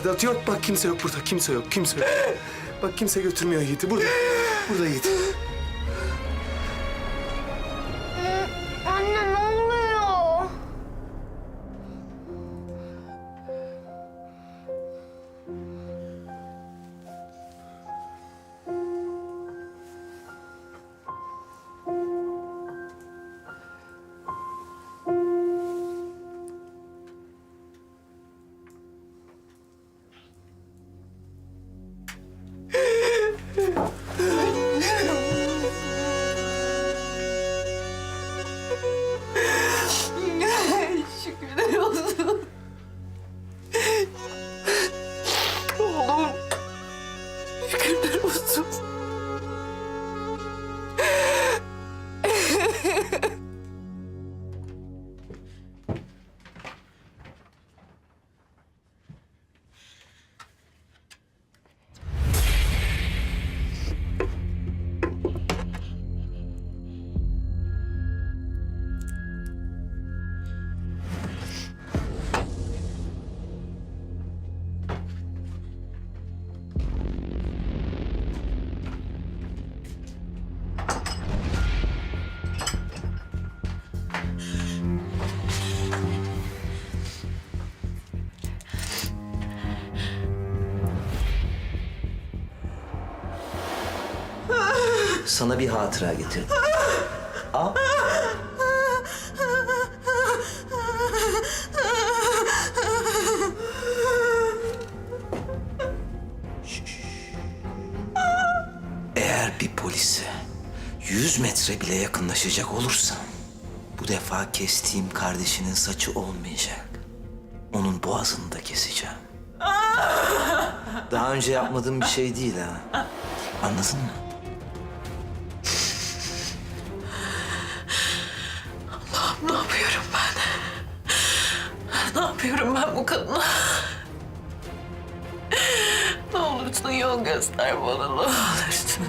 Vedat yok bak kimse yok burada kimse yok kimse yok. Bak kimse götürmüyor Yiğit'i burada. Burada Yiğit. Oğlum. Şükürler olsun. Sana bir hatıra getirdim. Al. Eğer bir polise 100 metre bile yakınlaşacak olursan bu defa kestiğim kardeşinin saçı olmayacak. Onun boğazını da keseceğim. Daha önce yapmadığım bir şey değil ha. Anladın mı? Ben bu kadına? Ne olursun yol göster bana ne olursun.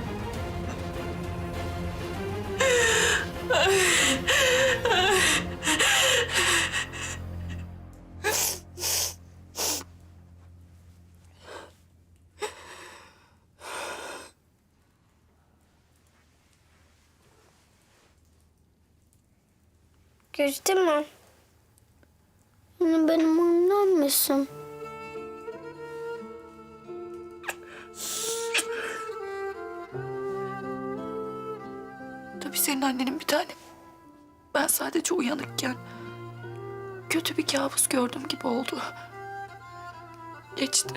Geçti mi? Anne benim misin? Tabii senin annenin bir tane. Ben sadece uyanıkken kötü bir kabus gördüm gibi oldu. Geçti.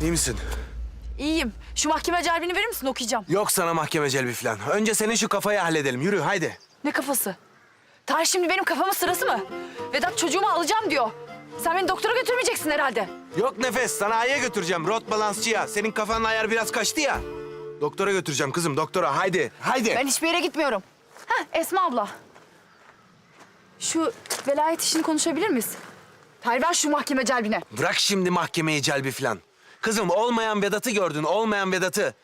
İyi misin? İyiyim. Şu mahkeme celbini verir misin? Okuyacağım. Yok sana mahkeme celbi falan. Önce senin şu kafayı halledelim. Yürü haydi. Ne kafası? Tarih şimdi benim kafamın sırası mı? Vedat çocuğumu alacağım diyor. Sen beni doktora götürmeyeceksin herhalde. Yok nefes sanayiye götüreceğim. Rot balansçıya. Senin kafanın ayar biraz kaçtı ya. Doktora götüreceğim kızım doktora. Haydi. Haydi. Ben hiçbir yere gitmiyorum. Heh, Esma abla. Şu velayet işini konuşabilir miyiz? Hayır ver şu mahkeme celbine. Bırak şimdi mahkemeyi celbi falan. Kızım olmayan Vedat'ı gördün. Olmayan Vedat'ı.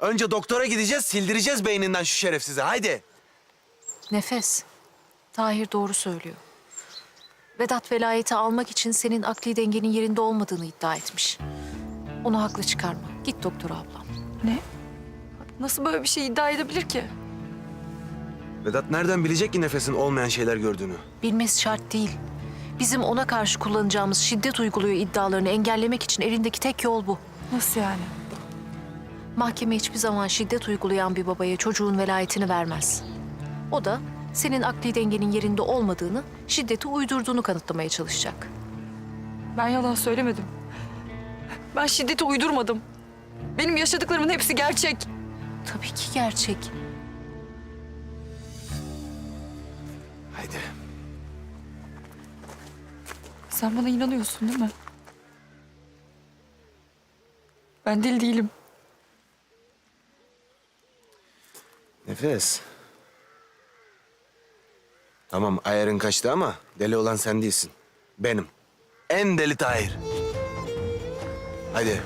Önce doktora gideceğiz, sildireceğiz beyninden şu şerefsizi. Haydi. Nefes. Tahir doğru söylüyor. Vedat velayeti almak için senin akli dengenin yerinde olmadığını iddia etmiş. Onu haklı çıkarma. Git doktora ablam. Ne? Nasıl böyle bir şey iddia edebilir ki? Vedat nereden bilecek ki nefesin olmayan şeyler gördüğünü? Bilmesi şart değil. Bizim ona karşı kullanacağımız şiddet uyguluyor iddialarını engellemek için elindeki tek yol bu. Nasıl yani? Mahkeme hiçbir zaman şiddet uygulayan bir babaya çocuğun velayetini vermez. O da senin akli dengenin yerinde olmadığını, şiddeti uydurduğunu kanıtlamaya çalışacak. Ben yalan söylemedim. Ben şiddeti uydurmadım. Benim yaşadıklarımın hepsi gerçek. Tabii ki gerçek. Haydi. Sen bana inanıyorsun değil mi? Ben deli değilim. Nefes. Tamam ayarın kaçtı ama deli olan sen değilsin. Benim. En deli Tahir. Hadi